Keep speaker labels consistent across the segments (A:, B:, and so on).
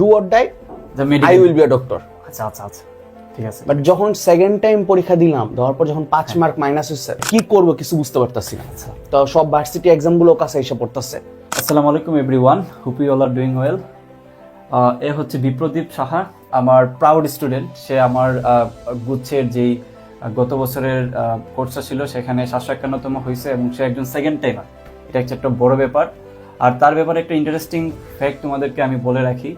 A: Do or die I will be a doctor
B: আচ্ছা আচ্ছা আচ্ছা। ঠিক আছে।
A: বাট যখন সেকেন্ড টাইম পরীক্ষা দিলাম দেওয়ার পর যখন পাঁচ মার্ক মাইনাস হচ্ছে কি করব কিছু বুঝতে পারতাছি না।
B: আচ্ছা।
A: তো সব ভার্সিটি কাছে এসে পড়তেছে।
B: আসসালামু আলাইকুম everyone hope you all are doing well এ হচ্ছে বিপ্রদীপ সাহা আমার প্রাউড স্টুডেন্ট সে আমার গুচ্ছের যেই গত বছরের কোর্সটা ছিল সেখানে সাতশো একান্নতম হয়েছে এবং সে একজন সেকেন্ড টাইমার এটা হচ্ছে একটা বড় ব্যাপার। আর তার ব্যাপারে একটা ইন্টারেস্টিং ফ্যাক্ট তোমাদেরকে আমি বলে রাখি।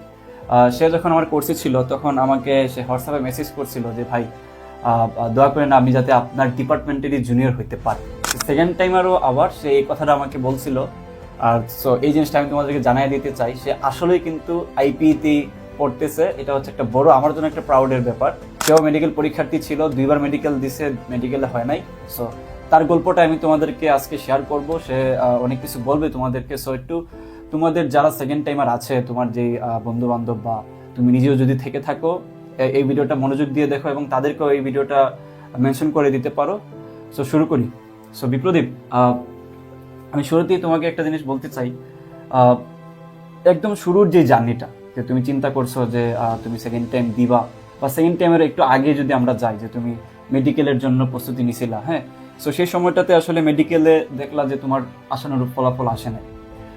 B: সে যখন আমার কোর্সে ছিল, তখন আমাকে সে হোয়াটসঅ্যাপে মেসেজ করছিল যে, ভাই দয়া করেন আমি যাতে আপনার ডিপার্টমেন্টেরই জুনিয়র হইতে পারি। সেকেন্ড টাইমারও আবার সে এই কথাটা আমাকে বলছিল। আর সো এই জিনিসটা আমি তোমাদেরকে জানাই দিতে চাই, সে আসলেই কিন্তু আইপিতে পড়তেছে। এটা হচ্ছে একটা বড়, আমার জন্য একটা প্রাউডের ব্যাপার। সেও মেডিকেল পরীক্ষার্থী ছিল, দুইবার মেডিকেল দিছে মেডিকেলে হয় নাই। সো তার গল্পটা আমি তোমাদেরকে আজকে শেয়ার করব। সে অনেক কিছু বলবে তোমাদেরকে। সো একটু তোমাদের যারা সেকেন্ড টাইমার আছে, তোমার যে বন্ধু বান্ধব বা তুমি নিজেও যদি থেকে থাকো এই ভিডিওটা মনোযোগ দিয়ে দেখো এবং তাদেরকেও এই ভিডিওটা মেনশন করে দিতে পারো। সো শুরু করি। সো বিপ্রদীপ আমি শুরুতেই তোমাকে একটা জিনিস বলতে চাই। একদম শুরুর যে জার্নিটা, যে তুমি চিন্তা করছ যে তুমি সেকেন্ড টাইম দিবা, বা সেকেন্ড টাইমের একটু আগে যদি আমরা যাই, যে তুমি মেডিকেলের জন্য প্রস্তুতি নিছিলা হ্যাঁ? সো সেই সময়টাতে আসলে মেডিকেলে দেখলা যে তোমার আশানুরূপ ফলাফল আসে না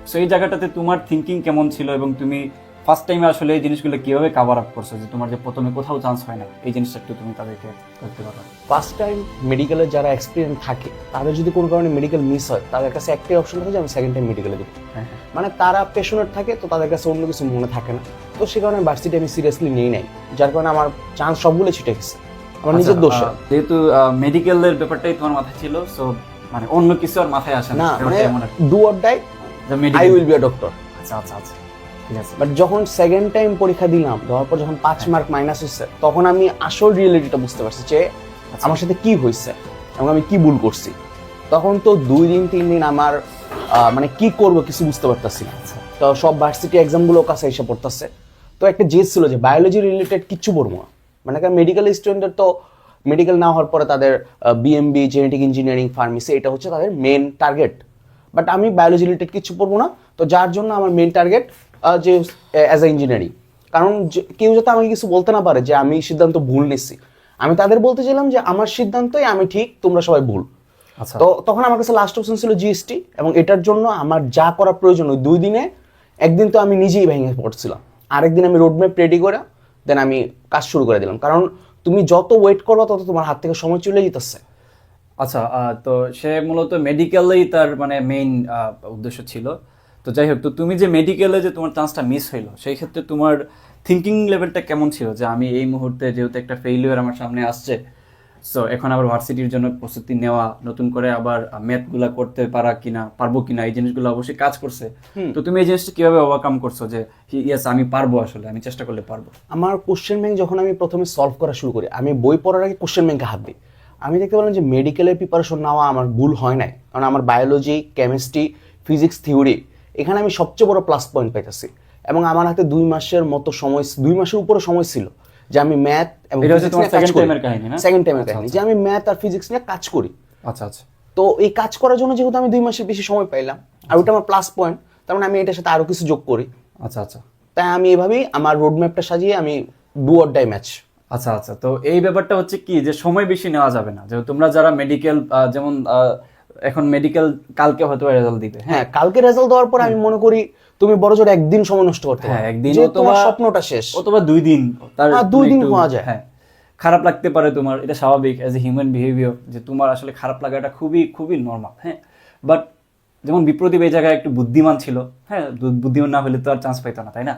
B: সো এই জায়গাটাতে তোমার থিঙ্কিং কেমন ছিল এবং তুমি ফার্স্ট টাইমে আসলে এই জিনিসগুলো কীভাবে কাভার আপ করছ? যে তোমার যে প্রথমে কোথাও চান্স হয় না এই জিনিসটা একটু তুমি তাদেরকে করতে পারো।
A: ফার্স্ট টাইম মেডিকেলের যারা এক্সপিরিয়েন্স থাকে তাদের যদি কোনো কারণে মেডিকেল মিস হয় তাদের কাছে একটাই অপশন থাকে যে আমি সেকেন্ড টাইম মেডিকেলে দেবো
B: হ্যাঁ
A: মানে তারা পেশনের থাকে তো তাদের কাছে অন্য কিছু মনে থাকে না। তো সে কারণে ভার্সিটি আমি সিরিয়াসলি নিই নাই যার কারণে আমার চান্স সবগুলো ছিটে গেছে। আমার নিজের
B: আচ্ছা,
A: দোষে
B: যেহেতু মেডিকেলের ব্যাপারটাই তোমার মাথায় ছিল সো মানে অন্য কিছু আর মাথায় আসে
A: না। মানে। Do or die I will be a doctor
B: আচ্ছা আচ্ছা আচ্ছা।
A: বাট যখন সেকেন্ড টাইম পরীক্ষা দিলাম দেওয়ার পর যখন পাঁচ মার্ক মাইনাস হচ্ছে তখন আমি আসল রিয়েলিটিটা বুঝতে পারছি যে
B: আচ্ছা।
A: আমার সাথে কি হয়েছে এবং আমি কি ভুল করছি। তখন তো দুই দিন তিন দিন আমার মানে কি করব কিছু বুঝতে পারতাছি না।
B: আচ্ছা।
A: তো সব ভার্সিটি এক্সামগুলো কাছে এসে পড়তেছে। তো একটা জেদ ছিল যে বায়োলজি রিলেটেড কিচ্ছু পড়ব না। মানে মেডিকেল স্টুডেন্টের তো মেডিকেল না হওয়ার পরে তাদের বিএমবি জেনেটিক ইঞ্জিনিয়ারিং ফার্মেসি এটা হচ্ছে তাদের মেন টার্গেট বাট আমি বায়োলজি রিলেটেড কিছু পড়ব না তো যার জন্য আমার মেন টার্গেট যে অ্যাজ এ ইঞ্জিনিয়ারিং কারণ কেউ যাতে আমাকে কিছু বলতে না পারে যে আমি সিদ্ধান্ত ভুল নিচ্ছি। আমি তাদের বলতে চাইলাম যে আমার সিদ্ধান্তই আমি ঠিক তোমরা সবাই ভুল।
B: আচ্ছা।
A: তো তখন আমার কাছে লাস্ট অপশন ছিল জিএসটি এবং এটার জন্য আমার যা করা প্রয়োজন ওই দুই দিনে একদিন তো আমি নিজেই ভেঙে পড়ছিলাম। আরেকদিন আমি রোডম্যাপ রেডি করে দেন আমি কাজ শুরু করে দিলাম। কারণ তুমি যত ওয়েট করব, তত তোমার হাত থেকে সময় চলে যেতেছে।
B: আচ্ছা তো সে মূলত মেডিকেলেই তার মানে মেইন উদ্দেশ্য ছিল। তো যাই হোক, তো তুমি যে মেডিকেলে যে তোমার চান্সটা মিস হইল, সেই ক্ষেত্রে তোমার থিঙ্কিং লেভেলটা কেমন ছিল? যে আমি এই মুহূর্তে যেহেতু একটা ফেইলিওর আমার সামনে আসছে সো এখন আবার ভার্সিটির জন্য প্রস্তুতি নেওয়া নতুন করে আবার ম্যাথগুলা করতে পারা কিনা পারব কিনা এই জিনিসগুলো অবশ্যই কাজ করছে। তো তুমি এই জিনিসটা কীভাবে ওভারকাম করছ যে ইয়েস আমি পারব আসলে আমি চেষ্টা করলে পারব?
A: আমার কোশ্চেন ব্যাংক যখন আমি প্রথমে সলভ করা শুরু করি আমি বই পড়ার আগে কোশ্চেন ব্যাংকে হাত দিই। আমি দেখতে পেলাম যে মেডিকেলের প্রিপারেশন নেওয়া আমার ভুল হয় নাই। কারণ আমার বায়োলজি কেমিস্ট্রি ফিজিক্স থিওরি এখানে আমি সবচেয়ে বড় প্লাস পয়েন্ট পাইতেছি। এবং আমার হাতে দুই মাসের মতো সময় দুই মাসের উপরে সময় ছিল। যে আমি ম্যাথ এবং
B: এটা হচ্ছে তোমার second কাহিনী, না?
A: সেকেন্ড টাইমের
B: আচ্ছা,
A: কাহিনী যে আমি ম্যাথ আর ফিজিক্স নিয়ে কাজ করি।
B: আচ্ছা আচ্ছা।
A: তো এই কাজ করার জন্য যেহেতু আমি দুই মাসের বেশি সময় পাইলাম আর ওটা আমার প্লাস পয়েন্ট তার মানে আমি এটার সাথে আরও কিছু যোগ করি।
B: আচ্ছা আচ্ছা।
A: তাই আমি এভাবেই আমার রোড ম্যাপটা সাজিয়ে আমি ডু অর ডাই ম্যাচ
B: আচ্ছা আচ্ছা। তো এই ব্যাপারটা হচ্ছে কি যে সময় বেশি নেওয়া যাবে না। যে তোমরা যারা মেডিকেল যেমন এখন মেডিকেল কালকে হয়তো রেজাল্ট দিবে। হ্যাঁ?
A: হ্যাঁ কালকে রেজাল্ট দেওয়ার পর আমি মনে করি তুমি বড় জোর একদিন সময় নষ্ট করতে
B: হ্যাঁ, একদিন
A: তোমার স্বপ্নটা শেষ।
B: অথবা দুই দিন। তার
A: হ্যাঁ, দুই দিন
B: একটু-
A: হওয়া যায়।
B: হ্যাঁ খারাপ লাগতে পারে তোমার এটা স্বাভাবিক অ্যাজ এ হিউম্যান বিহেভিয়ার যে তোমার আসলে খারাপ লাগাটা খুবই খুবই নর্মাল হ্যাঁ? বাট যেমন বিপ্রদীপ এই জায়গায় একটু বুদ্ধিমান ছিল হ্যাঁ? বুদ্ধিমান না হলে তো আর চান্স পাইতো না তাই না?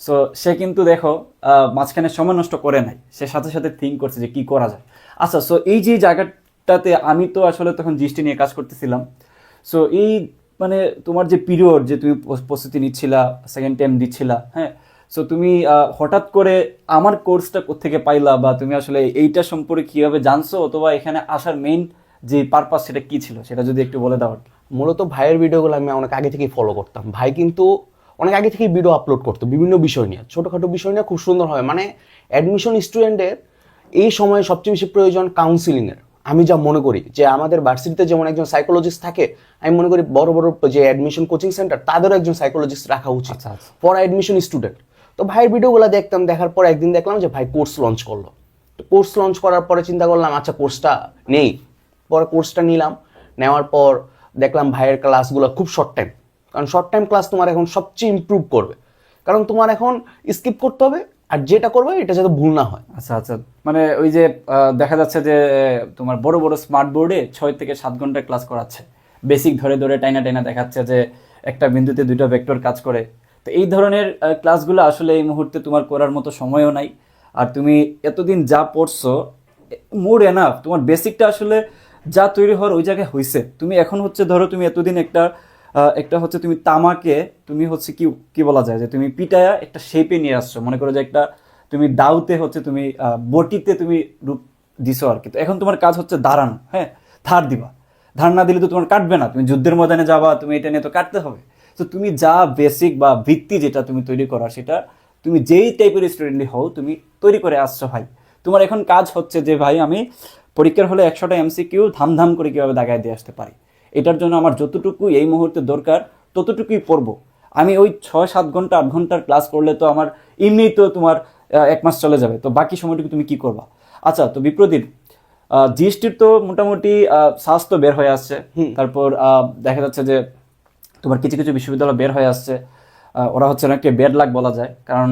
B: সো সে কিন্তু দেখো মাঝখানে সময় নষ্ট করে নাই। সে সাথে সাথে থিঙ্ক করছে যে কি করা যায়। আচ্ছা সো এই যে জায়গাটাতে আমি তো আসলে তখন জিএসটি নিয়ে কাজ করতেছিলাম। সো এই মানে তোমার যে পিরিয়ড যে তুমি প্রস্তুতি নিচ্ছিলা সেকেন্ড টাইম দিচ্ছিলা হ্যাঁ? সো তুমি হঠাৎ করে আমার কোর্সটা কোথেকে পাইলা বা তুমি আসলে এইটা সম্পর্কে কীভাবে জানছো অথবা এখানে আসার মেইন যে পারপাস সেটা কী ছিল? সেটা যদি একটু বলে দাও
A: মূলত ভাইয়ের ভিডিওগুলো আমি অনেক আগে থেকেই ফলো করতাম। ভাই কিন্তু অনেক আগে থেকেই ভিডিও আপলোড করতো, বিভিন্ন বিষয় নিয়ে। ছোটোখাটো বিষয় নিয়ে খুব সুন্দর হয়। মানে অ্যাডমিশন স্টুডেন্টের এই সময়ে সবচেয়ে বেশি প্রয়োজন কাউন্সিলিংয়ের আমি যা মনে করি যে আমাদের ভার্সিটিতে যেমন একজন সাইকোলজিস্ট থাকে আমি মনে করি বড় বড় যে অ্যাডমিশন কোচিং সেন্টার তাদেরও একজন সাইকোলজিস্ট রাখা উচিত। ফর অ্যাডমিশন স্টুডেন্ট তো ভাইয়ের ভিডিওগুলো দেখতাম দেখার পর একদিন দেখলাম যে ভাই কোর্স লঞ্চ করল। তো কোর্স লঞ্চ করার পরে চিন্তা করলাম আচ্ছা কোর্সটা নেই। পরে কোর্সটা নিলাম। নেওয়ার পর দেখলাম ভাইয়ের ক্লাসগুলো খুব শর্ট টাইম কারণ শর্ট টাইম ক্লাস তোমার এখন সবচেয়ে ইমপ্রুভ করবে। কারণ তোমার এখন স্কিপ করতে হবে আর যেটা করবে, এটা যাতে ভুল না হয়।
B: আচ্ছা আচ্ছা। মানে ওই যে দেখা যাচ্ছে যে তোমার বড় বড় স্মার্ট বোর্ডে ছয় থেকে সাত ঘণ্টা ক্লাস করাচ্ছে। বেসিক ধরে ধরে, টাইনা টাইনা দেখাচ্ছে যে, একটা বিন্দুতে দুইটা ভেক্টর কাজ করে। তো এই ধরনের ক্লাসগুলো আসলে এই মুহূর্তে তোমার করার মতো সময়ও নাই। আর তুমি এতদিন যা পড়ছো মোর এনাফ তোমার বেসিকটা আসলে যা তৈরি হওয়ার ওই জায়গায় হয়েছে তুমি এখন হচ্ছে ধরো, তুমি এতদিন একটা একটা হচ্ছে তুমি তামাকে, তুমি হচ্ছে কি কি বলা যায়? যে তুমি পিটায়া একটা শেপে নিয়ে আসছো। মনে করো যে একটা তুমি দাউতে হচ্ছে তুমি বটিতে তুমি রূপ দিছো আর কি তো এখন তোমার কাজ হচ্ছে দাঁড়ানো হ্যাঁ? ধার দিবা। ধার না দিলে তো তোমার কাটবে না। তুমি যুদ্ধের ময়দানে যাবা, তুমি এটা নিয়ে তো কাটতে হবে। তো তুমি যা বেসিক বা ভিত্তি যেটা তুমি তৈরি করা সেটা তুমি যেই টাইপের স্টুডেন্টই হও, তুমি তৈরি করে আসছো ভাই। তোমার এখন কাজ হচ্ছে যে ভাই, আমি পরীক্ষার হলে একশোটা এমসি এমসিকিউ ধামধাম করে কীভাবে দাগায় দিয়ে আসতে পারি। এটার জন্য আমার যতটুকুই এই মুহূর্তে দরকার ততটুকুই পড়ব। আমি ওই ছয় সাত ঘণ্টা আট ঘণ্টার ক্লাস করলে তো আমার এমনিই তো তোমার এক মাস চলে যাবে। তো বাকি সময়টুকু তুমি কি করবা? আচ্ছা তো বিপ্রদীপ জিএসটির তো মোটামুটি আহ, তো বের হয়ে আসছে। তারপর আহ, দেখা যাচ্ছে যে তোমার কিছু কিছু বিশ্ববিদ্যালয় বের হয়ে আসছে। ওরা হচ্ছে অনেকটা বেড লাক বলা যায়। কারণ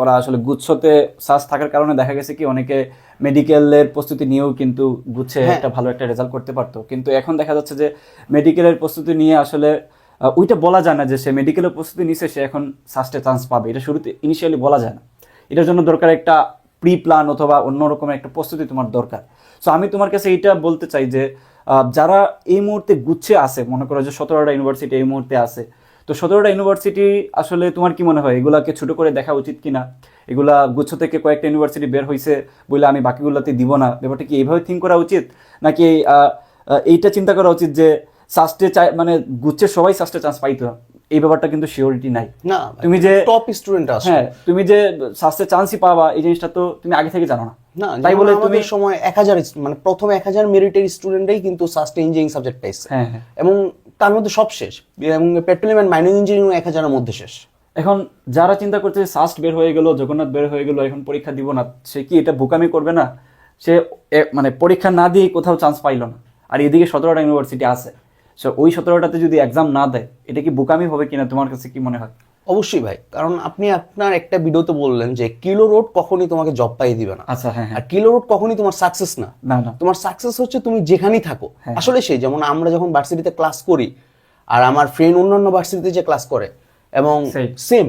B: ওরা আসলে গুচ্ছতে শ্বাস থাকার কারণে দেখা গেছে কি অনেকে মেডিকেলের প্রস্তুতি নিয়েও কিন্তু গুচ্ছে একটা ভালো একটা রেজাল্ট করতে পারতো। কিন্তু এখন দেখা যাচ্ছে যে মেডিকেলের প্রস্তুতি নিয়ে আসলে ওইটা বলা যায় না যে সে মেডিকেলের প্রস্তুতি নিছে সে এখন সাস্টে চান্স পাবে। এটা শুরুতে ইনিশিয়ালি বলা যায় না। এটার জন্য দরকার একটা প্রি প্ল্যান অথবা অন্য রকমের একটা প্রস্তুতি তোমার দরকার। সো আমি তোমার কাছে এইটা বলতে চাই যে আহ, যারা এই মুহূর্তে গুচ্ছে আছে মনে করো যে সতেরোটা ইউনিভার্সিটি এই মুহূর্তে আছে তো সতেরোটা ইউনিভার্সিটি আসলে তোমার কি মনে হয়? এগুলাকে ছোট করে দেখা উচিত কিনা? এগুলা গুচ্ছ থেকে কয়েকটা ইউনিভার্সিটি বের হয়েছে বলে আমি বাকিগুলোতে দিব না। ব্যাপারটা কি এইভাবে থিঙ্ক করা উচিত? নাকি এইটা চিন্তা করা উচিত যে সাস্টে চাই মানে গুচ্ছের সবাই সাস্টে চান্স পাইতো? এই ব্যাপারটা কিন্তু শিওরিটি নাই।
A: না
B: তুমি যে
A: টপ স্টুডেন্ট আছে
B: হ্যাঁ তুমি যে সাস্টে চান্সই পাবা এই জিনিসটা তো তুমি আগে থেকে জানো না।
A: না
B: তাই বলে তুমি
A: সময় এক হাজার মানে প্রথম এক হাজার মেরিটের স্টুডেন্টই কিন্তু সাস্টে ইঞ্জিনিয়ারিং সাবজেক্ট এবং তার মধ্যে সব শেষ। এবং পেট্রোলিয়াম অ্যান্ড মাইনিং ইঞ্জিনিয়ারিং এক হাজারের মধ্যে শেষ।
B: এখন যারা চিন্তা করছে সাস্ট বের হয়ে গেল জগন্নাথ বের হয়ে গেল এখন পরীক্ষা দিব না সে কি এটা বোকামি করবে না? সে মানে পরীক্ষা না দিয়ে কোথাও চান্স পাইলো না। আর এদিকে সতেরোটা ইউনিভার্সিটি আছে। সো ওই সতেরোটাতে যদি এক্সাম না দেয় এটা কি বোকামি হবে কিনা তোমার কাছে কি মনে হয়?
A: অবশ্যই ভাই কারণ আপনি আপনার একটা ভিডিওতে বললেন যে কিলো রোড কখনই তোমাকে জব পাই দিবে না।
B: আচ্ছা হ্যাঁ হ্যাঁ।
A: আর কিলো রোড কখনই তোমার সাকসেস না। তোমার সাকসেস হচ্ছে তুমি যেখানেই থাকো।
B: হ্যাঁ।
A: আসলে সেই যেমন আমরা যখন ভার্সিটিতে ক্লাস করি আর আমার ফ্রেন্ড অন্যান্য ভার্সিটিতে যে ক্লাস করে এবং সেম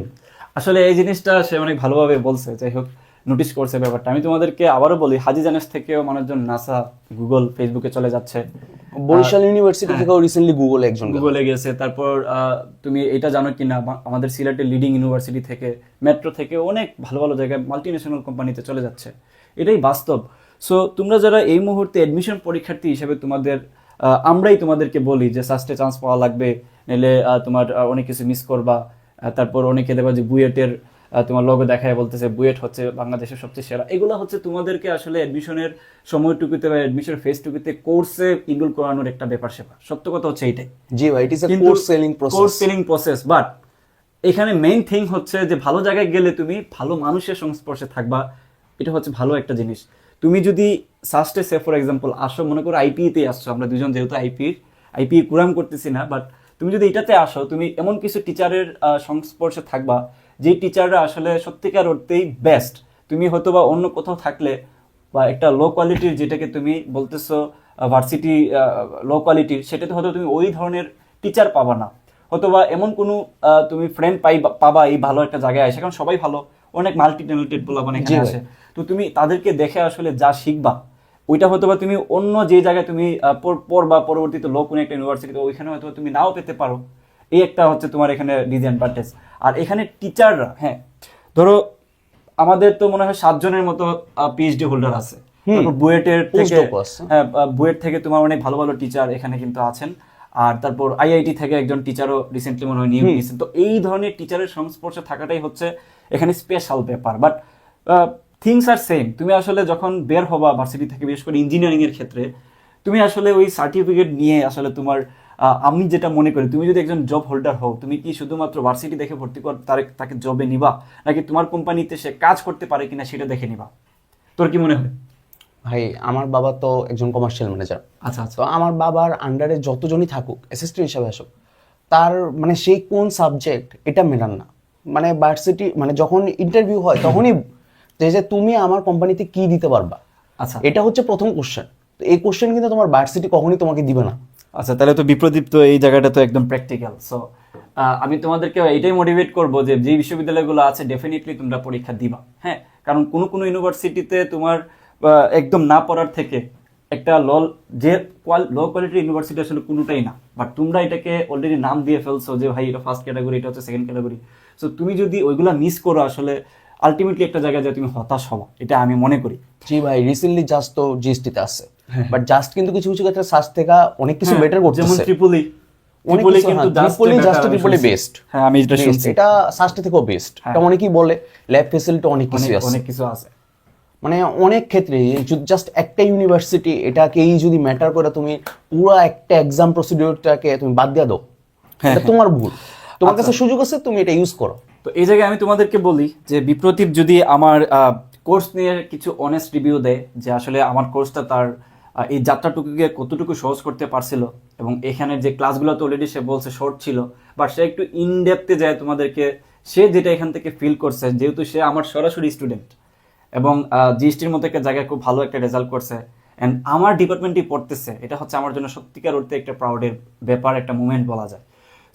B: আসলে এই জিনিসটা সে অনেক ভালোভাবে বলছে যাই হোক। নোটিস করছে ব্যাপারটা। আমি তোমাদেরকে আবারও বলি হাজি জানেস থেকেও মানুষজন নাসা গুগল ফেসবুকে চলে যাচ্ছে।
A: বরিশাল ইউনিভার্সিটি
B: হ্যাঁ।
A: থেকেও রিসেন্টলি গুগল একজন
B: গুগলে গেছে। তারপর তুমি এটা জানো কিনা? বা- আমাদের সিলেটের লিডিং ইউনিভার্সিটি থেকে মেট্রো থেকে অনেক ভালো ভালো জায়গায় মাল্টি ন্যাশনাল কোম্পানিতে চলে যাচ্ছে। এটাই বাস্তব। সো তোমরা যারা এই মুহূর্তে অ্যাডমিশন পরীক্ষার্থী হিসেবে তোমাদের আমরাই তোমাদেরকে বলি যে সাস্টে চান্স পাওয়া লাগবে নাহলে তোমার অনেক কিছু মিস করবা। তারপর অনেকে দেখবা যে বুয়েটের তোমার লোগো দেখায় বলতেছে বুয়েট হচ্ছে বাংলাদেশের সবচেয়ে সেরা। এগুলো হচ্ছে তোমাদেরকে আসলে অ্যাডমিশনের সময়টুকুতে বা অ্যাডমিশন ফেজটুকুতে কোর্সে ইনরোল করানোর একটা ব্যাপার সেপার সত্য কথা হচ্ছে এইটাই।
A: জি ভাই it is course selling process course
B: selling process but এখানে মেইন থিং হচ্ছে যে ভালো জায়গায় গেলে তুমি ভালো মানুষের সংস্পর্শে থাকবা এটা হচ্ছে ভালো একটা জিনিস। তুমি যদি সাস্টে সে ফর এক্সাম্পল আসো মনে করো আইপিতে আসছো আমরা দুজন যেহেতু আইপি আইপি কুরাম করতেছি না বাট তুমি যদি এটাতে আসো তুমি এমন কিছু টিচারের সংস্পর্শে থাকবা যে টিচাররা আসলে সত্যিকার অর্থেই বেস্ট তুমি হয়তো বা অন্য কোথাও থাকলে বা একটা লো কোয়ালিটির যেটাকে তুমি বলতেছো ভার্সিটি লো কোয়ালিটির সেটাতে হয়তো তুমি ওই ধরনের টিচার পাবা না। অথবা এমন কোনো তুমি ফ্রেন্ড পাই পাবা এই ভালো একটা জায়গায় আসে কারণ সবাই ভালো অনেক মাল্টি ট্যালেন্টেড বলা
A: জি ভাই।
B: আসে তো তুমি তাদেরকে দেখে আসলে যা শিখবা ওইটা হয়তো বা তুমি অন্য যে জায়গায় তুমি পড়বা পরবর্তীতে লো কোনো একটা ইউনিভার্সিটিতে ওইখানে হয়তো তুমি নাও পেতে পারো। এই একটা হচ্ছে তোমার এখানে ডিসঅ্যাডভান্টেজ আর এখানে টিচাররা হ্যাঁ ধরো আমাদের তো মনে হয় সাতজনের মতো পিএইচডি হোল্ডার আছে। বুয়েটের থেকে হ্যাঁ বুয়েট থেকে তোমার অনেক ভালো ভালো টিচার এখানে কিন্তু আছেন। আর তারপর আইআইটি থেকে একজন টিচারও রিসেন্টলি মনে হয় নিয়োগ দিয়েছেন। তো এই ধরনের টিচারের সংস্পর্শে থাকাটাই হচ্ছে এখানে স্পেশাল ব্যাপার বাট থিংস আর সেম তুমি আসলে যখন বের হবা ভার্সিটি থেকে বিশেষ করে ইঞ্জিনিয়ারিং এর ক্ষেত্রে তুমি আসলে ওই সার্টিফিকেট নিয়ে আসলে তোমার আমি যেটা মনে করি তুমি যদি একজন জব হোল্ডার হও তুমি কি শুধুমাত্র ভার্সিটি দেখে ভর্তি কর তার তাকে জবে নিবা? নাকি তোমার কোম্পানিতে সে কাজ করতে পারে কিনা সেটা দেখে নিবা? তোর কি মনে হয়?
A: ভাই আমার বাবা তো একজন কমার্শিয়াল ম্যানেজার
B: আচ্ছা আচ্ছা।
A: তো আমার বাবার আন্ডারে যতজনই থাকুক অ্যাসিস্ট্যান্ট হিসাবে আসুক তার মানে সেই কোন সাবজেক্ট এটা মেলান না। মানে ভার্সিটি মানে যখন ইন্টারভিউ হয় তখনই যে যে তুমি আমার কোম্পানিতে কি দিতে পারবা।
B: আচ্ছা।
A: এটা হচ্ছে প্রথম কোশ্চেন তো এই কোশ্চেন কিন্তু তোমার ভার্সিটি কখনই তোমাকে দিবে না।
B: আচ্ছা তাহলে তো বিপ্রদীপ তো এই জায়গাটা তো একদম প্র্যাকটিক্যাল সো আমি তোমাদেরকে এটাই মোটিভেট করব যে যে বিশ্ববিদ্যালয়গুলো আছে ডেফিনেটলি তোমরা পরীক্ষা দিবা হ্যাঁ? কারণ কোনো কোনো ইউনিভার্সিটিতে তোমার একদম না পড়ার থেকে একটা ল যে কোয়াল লো কোয়ালিটির ইউনিভার্সিটি আসলে কোনোটাই না। বাট তোমরা এটাকে অলরেডি নাম দিয়ে ফেলছো যে, ভাই, এটা ফার্স্ট ক্যাটাগরি এটা হচ্ছে সেকেন্ড ক্যাটাগরি সো তুমি যদি ওইগুলা মিস করো আসলে আলটিমেটলি একটা জায়গায় যে তুমি হতাশ হবা, এটা আমি মনে করি।
A: জি ভাই রিসেন্টলি জাস্ট তো জিএসটিতে আছে। বাট জাস্ট কিন্তু কিছু কিছু ক্ষেত্রে সার্চ থেকে অনেক কিছু বেটার
B: হ্যাঁ, যেমন
A: করতেছে।
B: ট্রিপলি
A: অনেক
B: কিন্তু
A: হ্যাঁ, Tripoli
B: শুনছি।
A: best।
B: হ্যাঁ আমি এটা শুনছি।
A: এটা থেকেও বেস্ট এটা অনেকেই বলে ল্যাব অনেক কিছু আছে।
B: অনেক কিছু আছে।
A: মানে অনেক ক্ষেত্রে জাস্ট একটা ইউনিভার্সিটি এটাকেই যদি ম্যাটার করে তুমি পুরো একটা এক্সাম প্রসিডিউরটাকে তুমি বাদ দিয়ে দাও।
B: হ্যাঁ,
A: এটা তোমার ভুল। তোমার কাছে সুযোগ আছে তুমি এটা ইউজ করো।
B: তো এই জায়গায় আমি তোমাদেরকে বলি যে বিপ্রতীপ যদি আমার কোর্স নিয়ে কিছু অনেস্ট রিভিউ দেয় যে আসলে আমার কোর্সটা তার এই যাত্রাটুকুকে কতটুকু সহজ করতে পারছিল? এবং এখানে যে ক্লাসগুলো তো অলরেডি সে বলছে শর্ট ছিল বাট সে একটু ইন ডেপথে যায় তোমাদেরকে, সে যেটা এখান থেকে ফিল করছে, যেহেতু সে আমার সরাসরি স্টুডেন্ট এবং জিএসটির মতো একটা জায়গায় খুব ভালো একটা রেজাল্ট করছে অ্যান্ড আমার ডিপার্টমেন্টই পড়তেছে, এটা হচ্ছে আমার জন্য সত্যিকার অর্থে একটা প্রাউডের ব্যাপার, একটা মুভমেন্ট বলা যায়।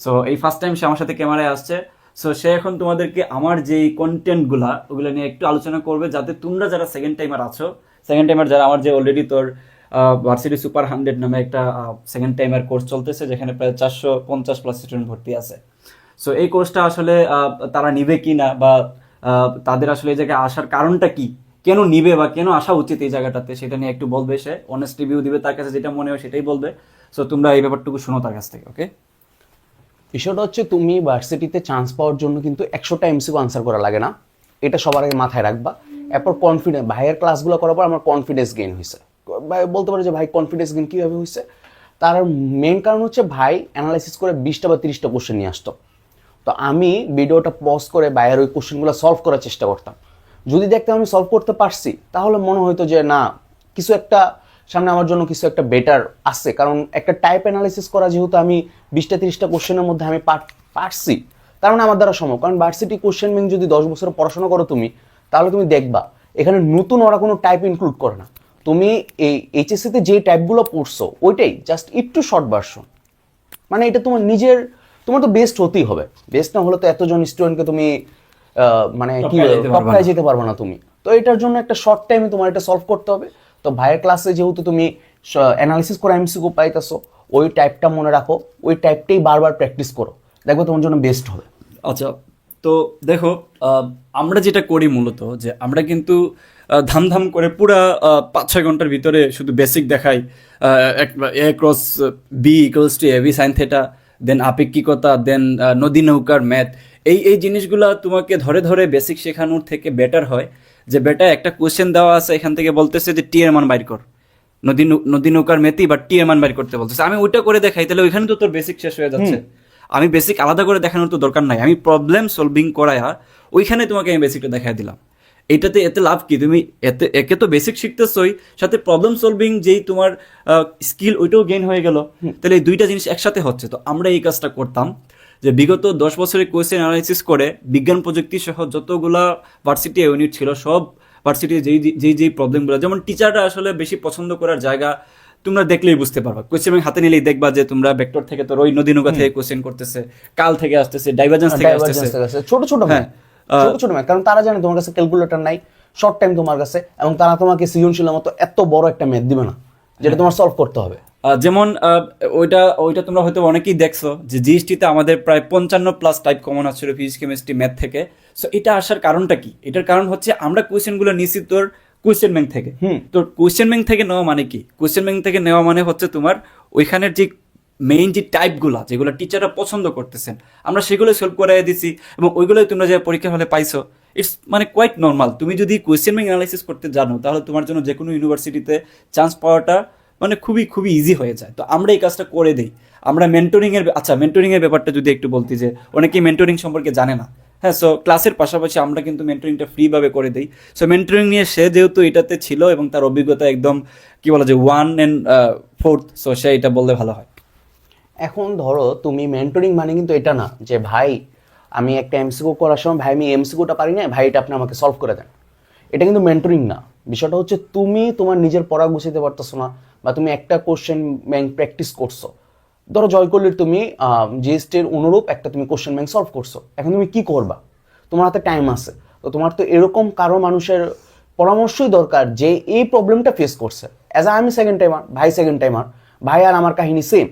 B: সো এই ফার্স্ট টাইম সে আমার সাথে ক্যামেরায় আসছে সো সে এখন তোমাদেরকে আমার যেই কন্টেন্টগুলা ওগুলো নিয়ে একটু আলোচনা করবে, যাতে তোমরা যারা সেকেন্ড টাইমার আছো সেকেন্ড টাইমার যারা আমার যে অলরেডি তোর ভার্সিটি সুপার হান্ড্রেড নামে একটা সেকেন্ড টাইমার কোর্স চলতেছে, যেখানে প্রায় চারশো পঞ্চাশ প্লাস স্টুডেন্ট ভর্তি আছে। সো এই কোর্সটা আসলে তারা নিবে কি না বা তাদের আসলে এই জায়গায় আসার কারণটা কি? কেন নিবে বা কেন আসা উচিত এই জায়গাটাতে? সেটা নিয়ে একটু বলবে সে। অনেস্ট রিভিউ দিবে তার কাছে যেটা মনে হয় সেটাই বলবে। সো তোমরা এই ব্যাপারটুকু শোনো তার কাছ থেকে ওকে
A: বিষয়টা হচ্ছে তুমি ভার্সিটিতে চান্স পাওয়ার জন্য কিন্তু একশোটা এমসিকিউ আনসার করা লাগে না। এটা সবার আগে মাথায় রাখবা। এরপর কনফিডেন্স ভাইয়ের ক্লাসগুলো করার পর আমার কনফিডেন্স গেইন হয়েছে। বলতে পারো যে ভাই কনফিডেন্স গেইন কীভাবে হয়েছে তার মেন কারণ হচ্ছে ভাই অ্যানালাইসিস করে বিশটা বা তিরিশটা কোশ্চেন নিয়ে আসতো। তো আমি ভিডিওটা পজ করে বাইরের ওই কোশ্চেনগুলো সলভ করার চেষ্টা করতাম। যদি দেখতাম আমি সলভ করতে পারছি, তাহলে মনে হতো যে না, কিছু একটা সামনে আমার জন্য কিছু একটা বেটার আছে। কারণ একটা টাইপ অ্যানালাইসিস করা যেহেতু আমি বিশটা, তিরিশটা কোশ্চেনের মধ্যে আমি পার- পারছি, তার মানে আমার দ্বারা সম্ভব। কারণ ভার্সিটি কোশ্চেন ব্যাংক যদি দশ বছর পড়াশোনা করো তুমি, তাহলে তুমি দেখবা, এখানে নতুন ওরা কোনো টাইপ ইনক্লুড করে না। তুমি এই এইচএসসিতে যে টাইপগুলো পড়ছো ওইটাই জাস্ট একটু শর্ট ভার্সন মানে এটা তোমার নিজের তোমার তো বেস্ট হতেই হবে। বেস্ট না হলে তো এতজন স্টুডেন্টকে তুমি মানে কি
B: টপকায় যেতে পারবা
A: না। তুমি। তো এটার জন্য একটা শর্ট টাইমে তোমার এটা সলভ করতে হবে। তো ভাইয়ের ক্লাসে যেহেতু তুমি অ্যানালিসিস করে এমসিকিউ পাইতেছো ওই টাইপটা মনে রাখো ওই টাইপটাই বারবার প্র্যাকটিস করো। দেখবে তোমার জন্য বেস্ট হবে।
B: আচ্ছা তো দেখো আমরা যেটা করি মূলত যে আমরা কিন্তু আহ, ধাম ধাম করে পুরা পাঁচ ছয় ঘণ্টার ভিতরে শুধু বেসিক দেখাই A cross B equals to A B sine theta then আপেক্ষিকতা then নদী নৌকার ম্যাথ এই এই জিনিসগুলা তোমাকে ধরে ধরে বেসিক শেখানোর থেকে বেটার হয়। যে বেটা একটা কোয়েশ্চেন দেওয়া আছে এখান থেকে বলতেছে যে টি এর মান বাইর কর। নদী নৌ- নদী নৌকার মেতি বা টি এর মান বাইর করতে বলতেছে। আমি ওইটা করে দেখাই তাহলে ওইখানে তো তোর বেসিক শেষ হয়ে যাচ্ছে। আমি বেসিক আলাদা করে দেখানোর তো দরকার নাই। আমি প্রবলেম সলভিং করায়া ওইখানে তোমাকে আমি বেসিকটা দেখাই দিলাম। এটাতে এতে লাভ কি? তুমি এতে একে তো বেসিক শিখতেছই সাথে প্রবলেম সলভিং যেই তোমার স্কিল ওইটাও গেইন হয়ে গেল। তাহলে এই দুইটা জিনিস একসাথে হচ্ছে। তো আমরা এই কাজটা করতাম যে বিগত দশ বছরের কোয়েশ্চেন অ্যানালাইসিস করে বিজ্ঞান প্রযুক্তি সহ যতগুলা ভার্সিটি ইউনিট ছিল সব ভার্সিটির যেই যেই যেই প্রবলেমগুলো যেমন টিচাররা আসলে বেশি পছন্দ করার জায়গা তোমরা দেখলেই বুঝতে পারবা। কোয়েশ্চেন ব্যাংক হাতে নিলেই দেখবা যে তোমরা ভেক্টর থেকে তোর ওই নদী নৌকা থেকে কোয়েশ্চেন করতেছে কাল থেকে আসতেছে ডাইভার্জেন্স থেকে আসতেছে।
A: ছোট ছোট
B: হ্যাঁ,
A: ম্যাথ ছোট ছোট ম্যাথ কারণ তারা জানে তোমার কাছে ক্যালকুলেটর নাই শর্ট টাইম তোমার কাছে এবং তারা তোমাকে সৃজনশীলের মতো এত বড় একটা ম্যাথ দিবে না যেটা তোমার সলভ করতে হবে।
B: যেমন ওইটা ওইটা তোমরা হয়তো অনেকেই দেখছ যে জিএসটিতে আমাদের প্রায় পঞ্চান্ন প্লাস টাইপ কমন আসছিল ফিজিক্স কেমিস্ট্রি ম্যাথ থেকে। সো এটা আসার কারণটা কি? এটার কারণ হচ্ছে আমরা কোয়েশ্চেনগুলো নিছি তোর কোয়েশ্চেন ব্যাংক থেকে। তোর কোয়েশ্চেন ব্যাংক থেকে নেওয়া মানে কি? কোয়েশ্চেন ব্যাংক থেকে নেওয়া মানে হচ্ছে তোমার ওইখানের যে মেইন যে টাইপগুলা যেগুলো টিচাররা পছন্দ করতেছেন, আমরা সেগুলো সলভ করাই দিছি এবং ওইগুলোই তোমরা যে পরীক্ষা হলে পাইছো ইটস মানে কোয়াইট নর্মাল তুমি যদি কোয়েশ্চেন ব্যাংক অ্যানালাইসিস করতে জানো, তাহলে তোমার জন্য যে কোনো ইউনিভার্সিটিতে চান্স পাওয়াটা মানে খুবই খুবই ইজি হয়ে যায়। তো আমরা এই কাজটা করে দিই। আমরা মেন্টরিং এর আচ্ছা মেন্টরিং এর ব্যাপারটা যদি একটু বলতি যে অনেকেই মেন্টরিং সম্পর্কে জানে না। হ্যাঁ সো ক্লাসের পাশাপাশি আমরা কিন্তু মেন্টরিংটা ফ্রিভাবে করে দিই। সো মেন্টরিং নিয়ে সে যেহেতু এটাতে ছিল এবং তার অভিজ্ঞতা একদম, কি বলা যায় ওয়ান অ্যান্ড ফোর্থ সো সে এটা বললে ভালো হয়।
A: এখন ধরো তুমি মেন্টরিং মানে কিন্তু এটা না, যে ভাই, আমি একটা এমসিকিউ করার সময় ভাই, আমি এমসিকিউটা পারি না ভাই, এটা আপনি আমাকে সলভ করে দেন। এটা কিন্তু মেন্টরিং না। বিষয়টা হচ্ছে তুমি তোমার নিজের পড়া গুছাতে পারতেছো না, বা তুমি একটা কোশ্চেন ব্যাংক প্র্যাকটিস করছ। ধরো জয়কল্লির তুমি জিএসটির অনুরূপ একটা তুমি কোশ্চেন ব্যাংক সলভ করছ। এখন তুমি কি করবা? তোমার হাতে টাইম আছে। তো তোমার তো এরকম কারও মানুষের পরামর্শই দরকার যে এই প্রবলেমটা ফেস করছে। অ্যাজ আমি সেকেন্ড টাইমার ভাই সেকেন্ড টাইমার ভাই আর আমার কাহিনী সেম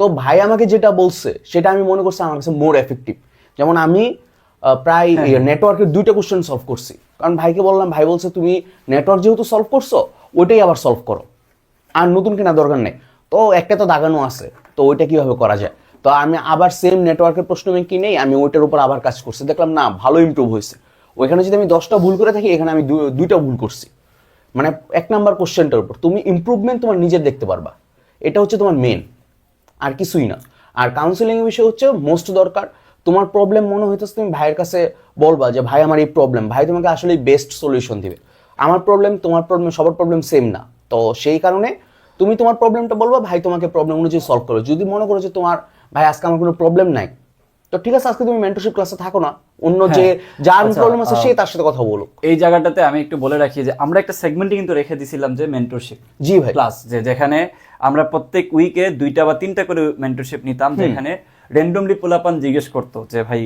A: তো ভাই আমাকে যেটা বলছে সেটা আমি মনে করছি আমার কাছে মোর এফেক্টিভ যেমন আমি প্রায় নেটওয়ার্কের দুইটা কোশ্চেন সলভ করছি। কারণ ভাইকে বললাম ভাই বলছে তুমি নেটওয়ার্ক যেহেতু সলভ করছ ওইটাই আবার সলভ করো। আর নতুন কেনা দরকার নেই। তো একটা তো দাগানো আছে তো ওইটা কীভাবে করা যায়? তো আমি আবার সেম নেটওয়ার্কের প্রশ্ন আমি কিনেই আমি ওইটার উপর আবার কাজ করছি। দেখলাম না ভালো ইমপ্রুভ হয়েছে। ওইখানে যদি আমি দশটা ভুল করে থাকি এখানে আমি দুইটা ভুল করছি। মানে এক নাম্বার কোশ্চেনটার উপর। তুমি ইমপ্রুভমেন্ট তোমার নিজের দেখতে পারবা। এটা হচ্ছে তোমার মেন আর কিছুই না। আর কাউন্সিলিং বিষয় হচ্ছে মোস্ট দরকার। তোমার প্রবলেম মনে হইতেছে তুমি ভাইয়ের কাছে বলবা যে, ভাই, আমার এই প্রবলেম ভাই তোমাকে আসলে বেস্ট সলিউশন দিবে। আমার প্রবলেম তোমার প্রবলেম সবার প্রবলেম সেম না। তো সেই কারণে তুমি তোমার প্রবলেমটা বলবা, ভাই, তোমাকে প্রবলেম অনুযায়ী সলভ করো। যদি মনে করো যে তোমার, ভাই, আজকে আমার কোনো প্রবলেম নাই। তো ঠিক আছে আজকে তুমি মেন্টরশিপ ক্লাসে থাকো না। অন্য যে যার
B: আচ্ছা,
A: প্রবলেম আছে সে তার সাথে কথা বলো
B: এই জায়গাটাতে আমি একটু বলে রাখি যে আমরা একটা সেগমেন্টে কিন্তু রেখে দিছিলাম যে মেন্টরশিপ
A: জি ভাই।
B: ক্লাস যে যেখানে আমরা প্রত্যেক উইকে দুইটা বা তিনটা করে মেন্টরশিপ নিতাম যেখানে র্যান্ডমলি পোলাপান জিজ্ঞেস করতো যে ভাই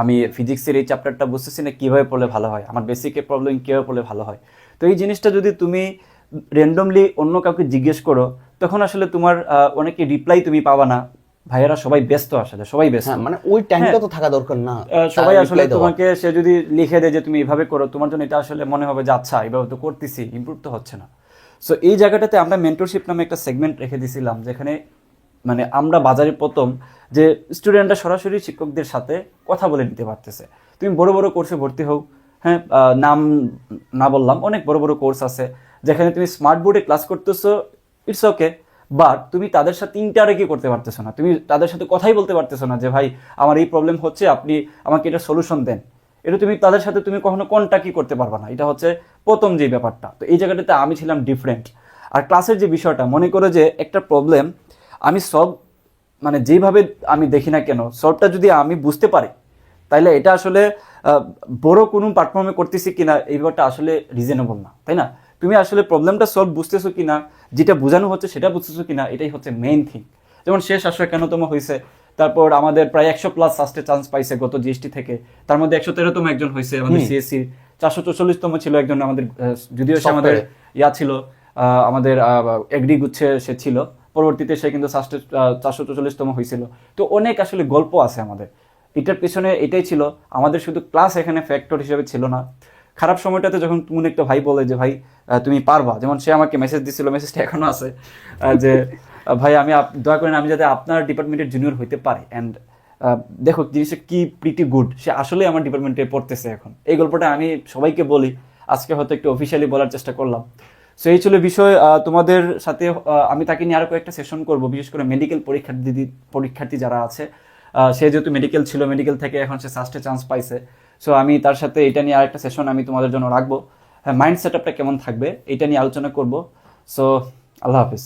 B: আমি ফিজিক্সের এই চ্যাপ্টারটা বুঝতেছি না কীভাবে পড়লে ভালো হয়? আমার বেসিকের প্রবলেম কীভাবে পড়লে ভালো হয়? তো এই জিনিসটা যদি তুমি র্যান্ডমলি অন্য কাউকে জিজ্ঞেস করো তখন আসলে তোমার অনেকে রিপ্লাই তুমি পাবা না। ভাইয়েরা সবাই ব্যস্ত আসলে সবাই ব্যস্ত।
A: হ্যাঁ মানে ওই টাইমটা তো থাকা দরকার না
B: সবাই আসলে তোমাকে সে যদি লিখে দেয় যে তুমি এভাবে করো তোমার জন্য এটা আসলে মনে হবে যে আচ্ছা এভাবে তো করতেছি ইমপ্রুভ তো হচ্ছে না। সো এই জায়গাটাতে আমরা মেন্টরশিপ নামে একটা সেগমেন্ট রেখে দিয়েছিলাম যেখানে মানে আমরা বাজারে প্রথম যে স্টুডেন্টরা সরাসরি শিক্ষকদের সাথে কথা বলে নিতে পারতেছে। তুমি বড় বড় কোর্সে ভর্তি হও হ্যাঁ নাম না বললাম অনেক বড় বড় কোর্স আছে যেখানে তুমি স্মার্ট বোর্ডে ক্লাস করতেছো ইটস ওকে বাট তুমি তাদের সাথে ইন্টারেক্ট করতে পারতেছো না। তুমি তাদের সাথে কথাই বলতে পারতেছো না যে, ভাই, আমার এই প্রবলেম হচ্ছে, আপনি আমাকে এটা সলিউশন দেন। এটা তুমি তাদের সাথে তুমি কখনো কোনটা কি করতে পারবা না। এটা হচ্ছে প্রথম যে ব্যাপারটা। তো এই জায়গাটাতে আমি ছিলাম ডিফারেন্ট আর ক্লাসের যে বিষয়টা, মনে করো যে একটা প্রবলেম আমি সব মানে যেভাবে আমি দেখি না কেন সবটা যদি আমি বুঝতে পারি, তাইলে এটা আসলে বড় কোনো প্ল্যাটফর্মে করতেছি কিনা, এই ব্যাপারটা আসলে রিজনেবল না, তাই না? তুমি আসলে প্রবলেমটা সলভ বুঝতেছো কিনা যেটা বোঝানো হচ্ছে সেটা বুঝতেছো কিনা এটাই হচ্ছে মেইন থিং যেমন শেষ আসলে কেনতম হয়েছে তারপর আমাদের প্রায় একশো প্লাস সাস্টে চান্স পাইছে গত জিএসটি থেকে। তার মধ্যে একশো তেরোতম একজন হয়েছে আমাদের সিএসসি চারশো চল্লিশতম ছিল একজন আমাদের যদিও সে আমাদের ইয়া ছিল আমাদের এগ্রি গুচ্ছে সে ছিল। পরবর্তীতে সে কিন্তু সাস্টে চারশো চল্লিশতম হয়েছিল তো অনেক আসলে গল্প আছে আমাদের। এটার পেছনে এটাই ছিল। আমাদের শুধু ক্লাস এখানে ফ্যাক্টর হিসেবে ছিল না। খারাপ সময়টাতে যখন তুমি একটা ভাই বলে যে, ভাই তুমি পারবা। যেমন সে আমাকে মেসেজ দিছিল মেসেজটা এখনও আছে যে ভাই, আমি দয়া করেন আমি যাতে আপনার ডিপার্টমেন্টের জুনিয়র হইতে পারি। অ্যান্ড দেখো, জিনিসটা কি প্রিটি গুড সে আসলে আমার ডিপার্টমেন্টে পড়তেছে এখন। এই গল্পটা আমি সবাইকে বলি, আজকে হয়তো একটু অফিসিয়ালি বলার চেষ্টা করলাম। সো এই ছিল বিষয় তোমাদের সাথে আমি তাকে নিয়ে আরও কয়েকটা সেশন করব, বিশেষ করে মেডিকেল পরীক্ষার্থী পরীক্ষার্থী যারা আছে সে যেহেতু মেডিকেল ছিল মেডিকেল থেকে এখন সে সাস্টে চান্স পাইছে। সো আমি তার সাথে এটা নিয়ে আরেকটা সেশন আমি তোমাদের জন্য রাখব। হ্যাঁ মাইন্ড সেট আপটা কেমন থাকবে, এটা নিয়ে আলোচনা করব। সো আল্লাহ হাফিজ।